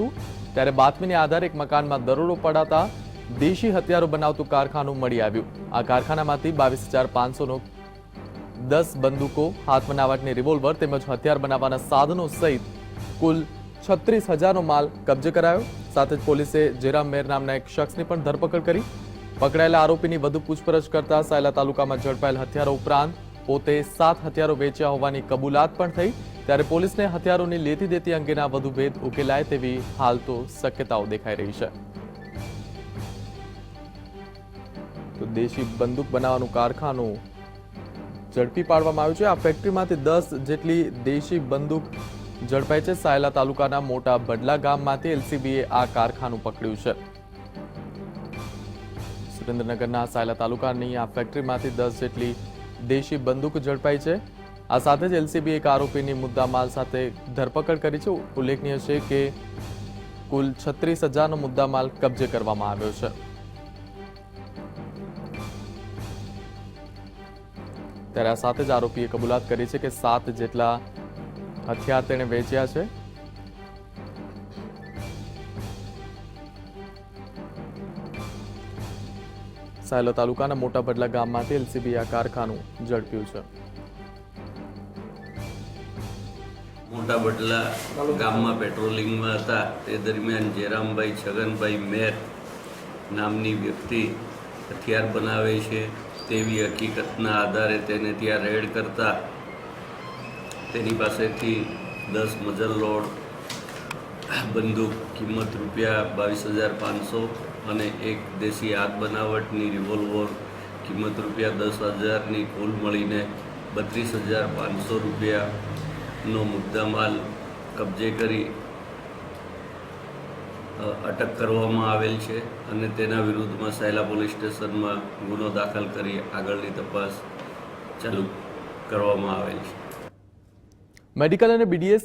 ત્યારે બાતમીને આધારે એક મકાનમાં દરોડો પડાતા દેશી હથિયારો બનાવતું કારખાનું મળી આવ્યું. આ કારખાનામાંથી બાવીસ હજાર પાંચસોનો દસ બંદૂકો, હાથ બનાવટની રિવોલ્વર તેમજ હથિયાર બનાવવાના સાધનો સહિત કુલ છત્રીસ હજારનો માલ કબજે કરાયો. સાથે જ પોલીસે જેરામ મેર નામના એક શખ્સની પણ ધરપકડ કરી. પકડાયેલા આરોપીની વધુ પૂછપરછ કરતા સાયલા તાલુકામાં ઝડપાયેલ હથિયારો ઉપરાંત પોતે સાત હથિયારો વેચ્યા હોવાની કબૂલાત પણ થઈ. ત્યારે પોલીસને હથિયારોની લેતી દેતી અંગેના વધુ ભેદ ઉકેલાય તેવી હાલ તો શક્યતાઓ દેખાઈ રહી છે. તો દેશી બંદૂક બનાવવાનું કારખાનું ઝડપી પાડવામાં આવ્યું છે. આ ફેક્ટરીમાંથી દસ જેટલી દેશી બંદૂક ઝડપાઈ છે. સાયલા તાલુકાના મોટા બડલા ગામમાંથી એલસીબીએ આ કારખાનું પકડ્યું છે. સુરેન્દ્રનગરના સાયલા તાલુકાની આ ફેક્ટરીમાંથી દસ જેટલી દેશી બંદૂક ઝડપાઈ છે. આ સાથે જ એલસીબી એક આરોપીની મુદ્દામાલ સાથે ધરપકડ કરી છે. ઉલ્લેખનીય છે કે કુલ છત્રીસ હજારનો મુદ્દામાલ કબજે કરવામાં આવ્યો છે. ત્યારે આ સાથે જ આરોપીએ કબૂલાત કરી છે કે સાત જેટલા હથિયાર તેણે વેચ્યા છે. સાયલા તાલુકાના મોટા બદલા ગામમાંથી એલસીબી આ કારખાનું ઝડપ્યું છે. મોટા બદલા ગામમાં પેટ્રોલિંગમાં હતા. તે દરમિયાન જયરામભાઈ, છગનભાઈ મેર નામની વ્યક્તિ હથિયાર બનાવે છે. તેવી હકીકતના આધારે તેને ત્યાં રેડ કરતા તેની પાસેથી દસ મજલ લોડ બંદૂક, કિંમત રૂપિયા બાવીસ હજાર પાંચસો અને એક દેશી હાથ બનાવટની રિવોલ્વર, કિંમત રૂપિયા દસ હજારની કુલ મળીને બત્રીસ હજાર પાંચસો રૂપિયાનો મુદ્દામાલ કબજે કરી અટક કરવામાં આવેલ છે અને તેના વિરુદ્ધમાં સાયલા પોલીસ સ્ટેશનમાં ગુનો દાખલ કરી આગળની તપાસ ચાલુ કરવામાં આવેલ છે. મેડિકલ અને બીડીએસ